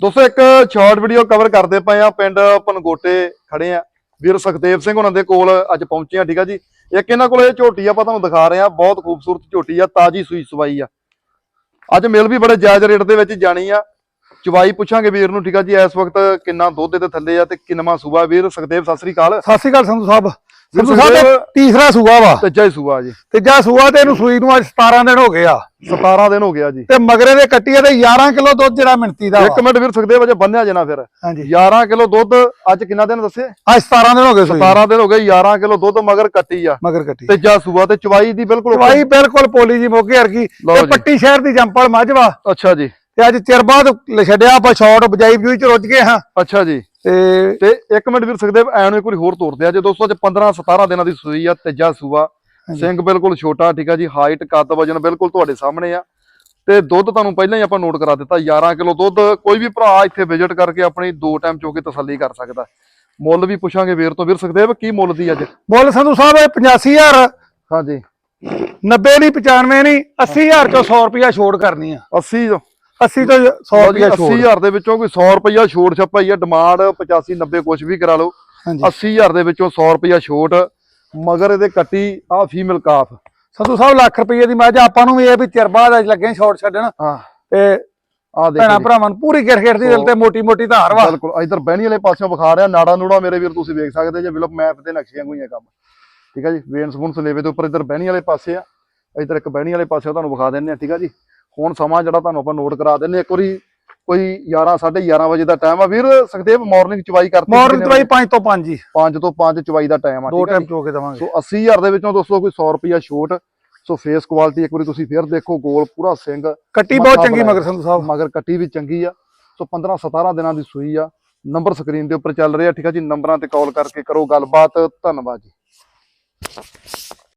ਦੋਸਤੋ, ਇੱਕ short video cover ਕਰਦੇ ਪਏ ਆ ਪਿੰਡ ਪਨਗੋਟੇ ਖੜੇ ਆ ਵੀਰ ਸੁਖਦੇਵ ਸਿੰਘ ਉਹਨਾਂ ਦੇ ਕੋਲ ਅੱਜ ਪਹੁੰਚੇ ਆ ਠੀਕ ਆ ਜੀ? ਇੱਕ ਇਹਨਾਂ ਕੋਲ ਇਹ ਝੋਟੀ ਆਪਾਂ ਤੁਹਾਨੂੰ ਦਿਖਾ ਰਹੇ ਆ ਬਹੁਤ ਖੂਬਸੂਰਤ ਝੋਟੀ ਆ, ਤਾਜੀ ਸੂਈ ਸਵਾਈ ਆ। ਅੱਜ ਮਿਲ ਵੀ ਬੜੇ ਜਾਇਜ਼ ਰੇਟ ਦੇ ਵਿੱਚ ਜਾਣੀ ਆ। ਚਵਾਈ ਪੁੱਛਾਂਗੇ ਵੀਰ ਨੂੰ, ਠੀਕ ਆ ਜੀ? ਇਸ ਵਕਤ ਕਿੰਨਾ ਦੁੱਧ ਦੇ ਥੱਲੇ ਆ ਤੇ ਕਿੰਨਾ ਸੂਬਾ ਵੀਰ ਸੁਖਦੇਵ, ਸਤਿ ਸ੍ਰੀ ਅਕਾਲ। ਸਤਿ ਸ਼੍ਰੀ ਅਕਾਲ ਸੰਧੂ ਸਾਹਿਬ। ਸੰਧੂ ਸਾਹਿਬ ਤੀਸਰਾ ਸੂਆ ਵਾ। ਤੀਜਾ ਹੀ ਸੂਆ ਜੀ। ਤੀਜਾ ਸੂਆ ਤੇ ਇਹਨੂੰ ਸੂਈ ਨੂੰ ਅੱਜ 17 ਦਿਨ ਹੋ ਗਏ ਆ। 17 ਦਿਨ ਹੋ ਗਿਆ ਜੀ। ਤੇ ਮਗਰੇ ਦੇ ਕੱਟੀ ਆ ਤੇ 11 ਕਿਲੋ ਦੁੱਧ ਜਿਹੜਾ ਮਿੰਤੀ ਦਾ ਇੱਕ ਵਾ। ਮਿੰਟ ਵੀਰ ਸੁਖਦੇਵ ਅਜੇ ਬੰਨਿਆ ਜਨਾ ਫਿਰ। ਹਾਂਜੀ। 11 ਕਿਲੋ ਦੁੱਧ ਅੱਜ ਕਿੰਨਾ ਦਿਨ ਦੱਸੇ? ਅੱਜ 17 ਦਿਨ ਹੋ ਗਏ ਸੂਈ 17 ਦਿਨ ਹੋ ਗਏ 11 ਕਿਲੋ ਦੁੱਧ ਮਗਰ ਕੱਟੀ ਆ। ਮਗਰ ਕੱਟੀ। ਤੀਜਾ ਸੂਆ ਤੇ ਚਵਾਈ ਦੀ ਬਿਲਕੁਲ ਦਵਾਈ ਬਿਲਕੁਲ ਪੋਲੀ ਜੀ ਮੋਗੇ ਲਓ ਤੇ ਜੀ। ਪੱਟੀ ਸ਼ਹਿਰ ਦੀ ਜੰਪਲ ਮੱਝ ਵਾ। ਅੱਛਾ ਜੀ। ਤੇ ਅੱਜ ਚਿਰ ਬਾਅਦ ਛੱਡਿਆ ਆਪਾਂ ਸ਼ਾਟ ਬਜਾਈ ਬਜੂਈ ਚ ਰੁੱਝ ਗਏ ਹਾਂ। ਅੱਛਾ ਜੀ। ਤੇ ਤੇ ਇੱਕ ਮਿੰਟ ਵੀਰ ਸੁਖਦੇਵ ਐਨੂੰ ਇੱਕ ਵਾਰੀ ਹੋਰ ਤੋਰਦੇ ਆ। ਜੇ ਦੋਸਤੋ ਅੱਜ 15 17 ਦਿਨਾਂ ਦੀ ਸੂਈ ਆ ਤੀਜਾ ਸੂਆ। ਸਿੰਘ ਬਿਲਕੁਲ ਛੋਟਾ ਠੀਕ ਆ ਜੀ ਹਾਈਟ ਕੱਦ ਵਜਨ ਬਿਲਕੁਲ ਤੁਹਾਡੇ ਸਾਹਮਣੇ ਆ। ਤੇ ਦੁੱਧ ਤੁਹਾਨੂੰ ਪਹਿਲਾਂ ਹੀ ਆਪਾਂ ਨੋਟ ਕਰਾ ਦਿੱਤਾ 11 ਕਿਲੋ ਦੁੱਧ। ਕੋਈ ਵੀ ਭਰਾ ਇੱਥੇ ਵਿਜ਼ਿਟ ਕਰਕੇ ਆਪਣੀ ਦੋ ਟਾਈਮ ਚੋ ਕੇ ਤਸੱਲੀ ਕਰ ਸਕਦਾ। ਮੁੱਲ ਵੀ ਪੁੱਛਾਂਗੇ ਵੀਰ ਤੋਂ। ਵੀਰ ਸੁਖਦੇਵ ਕੀ ਮੁੱਲ ਦੀ ਅੱਜ? ਮੁੱਲ ਸੰਧੂ ਸਾਹਿਬ ਇਹ 85000 ਹਾਂਜੀ। 90 ਨਹੀਂ 95 ਨਹੀਂ 80000 ਚੋਂ 100 ਰੁਪਿਆ ਛੋੜ ਕਰਨੀ ਆ। 80 ਤੋਂ 80 ਤੋਂ 100 ਰੁਪਿਆ ਛੋੜ 80000 ਦੇ ਵਿੱਚੋਂ ਕੋਈ 100 ਰੁਪਇਆ ਛੋਟ ਛਪਾਈ ਆ ਡਿਮਾਂਡ 85 90 ਕੁਝ ਵੀ ਕਰਾ ਲਓ। ਹਾਂਜੀ। 80000 ਦੇ ਵਿੱਚੋਂ 100 ਰੁਪਇਆ ਛੋਟ ਮਗਰ ਇਹਦੇ ਕੱਟੀ ਆ ਫੀਮੇਲ ਕਾਫ ਸੰਧੂ ਸਾਹਿਬ ਲੱਖ ਰੁਪਏ ਦੀ ਮੱਝ ਆਪਾਂ ਨੂੰ ਵੀ ਇਹ ਵੀ ਚਿਰ ਬਾਅਦ ਅੱਜ ਲੱਗੇ ਸ਼ਾਟ ਛੱਡਣ। ਹਾਂ। ਤੇ ਆ ਭੈਣਾ ਦੇਖੋ ਭਰਾਵਾਂ ਨੂੰ ਪੂਰੀ ਗਿਰ ਦੀ ਦਿਲ ਤੇ ਮੋਟੀ ਮੋਟੀ ਧਾਰ ਵਾ। ਬਿਲਕੁਲ। ਇਧਰ ਬਹਿਣੀ ਵਾਲੇ ਪਾਸਿਓਂ ਵਿਖਾ ਰਿਹਾ ਨਾੜਾ ਨੂੜਾ ਮੇਰੇ ਵੀਰ ਤੁਸੀਂ ਵੇਖ ਸਕਦੇ ਜੇ ਬਿਲਕੁਲ ਮੈਪ ਤੇ ਨਕਸ਼ਿਆਂ ਕੋਈ ਹੈ ਕੰਮ। ਠੀਕ ਆ ਜੀ? ਵੇਨਸ ਵੁਨਸ ਲੇਵੇ ਦੇ ਉੱਪਰ ਇਧਰ ਬਹਿਣੀ ਵਾਲੇ ਪਾਸੇ ਆ। ਇਧਰ ਇੱਕ ਬਹਿਣੀ ਵਾਲੇ ਪਾਸੇ ਤੁਹਾਨੂੰ ਵਿਖਾ ਦਿੰਨੇ ਆ ਠੀਕ ਆ ਜੀ? ਹੁਣ ਸਮਾਂ ਜਿਹੜਾ ਤੁਹਾਨੂੰ ਆਪਾਂ ਨੋਟ ਕਰਾ ਦਿੰਨੇ ਇੱਕ ਵਾਰੀ ਕੋਈ 11 11:30 ਵਜੇ ਦਾ ਟਾਈਮ ਆ। ਵੀਰ ਸੁਖਦੇਵ ਮਾਰਨਿੰਗ ਚਵਾਈ ਕਰਤੀ ਮਾਰਨ ਦਵਾਈ 5 ਤੋਂ 5 ਹੀ 5 ਤੋਂ 5 ਚਵਾਈ ਦਾ ਟਾਈਮ ਆ ਦੋ ਟਾਈਮ ਜੀ? ਚੋ ਕੇ ਦਵਾਂਗੇ। ਸੋ 80000 ਦੇ ਵਿੱਚੋਂ ਦੋਸਤੋ ਕੋਈ 100 ਰੁਪਿਆ ਛੋਟ। ਸੋ ਫੇਸ ਕੁਆਲਿਟੀ ਇੱਕ ਵਾਰੀ ਤੁਸੀਂ ਫੇਰ ਦੇਖੋ ਗੋਲ ਪੂਰਾ ਸਿੰਘ। ਕੱਟੀ ਬਹੁਤ ਚੰਗੀ। ਮਗਰ ਸੰਧੂ ਸਾਹਿਬ। ਮਗਰ ਕੱਟੀ ਵੀ ਚੰਗੀ ਆ। ਸੋ 15 17 ਦਿਨਾਂ ਦੀ ਸੂਈ ਆ। ਨੰਬਰ ਸਕਰੀਨ ਦੇ ਉੱਪਰ ਚੱਲ ਰਿਹਾ ਠੀਕ ਆ ਜੀ? ਨੰਬਰਾਂ ਤੇ ਕਾਲ ਕਰਕੇ ਕਰੋ ਗੱਲਬਾਤ। ਧੰਨਵਾਦ ਜੀ।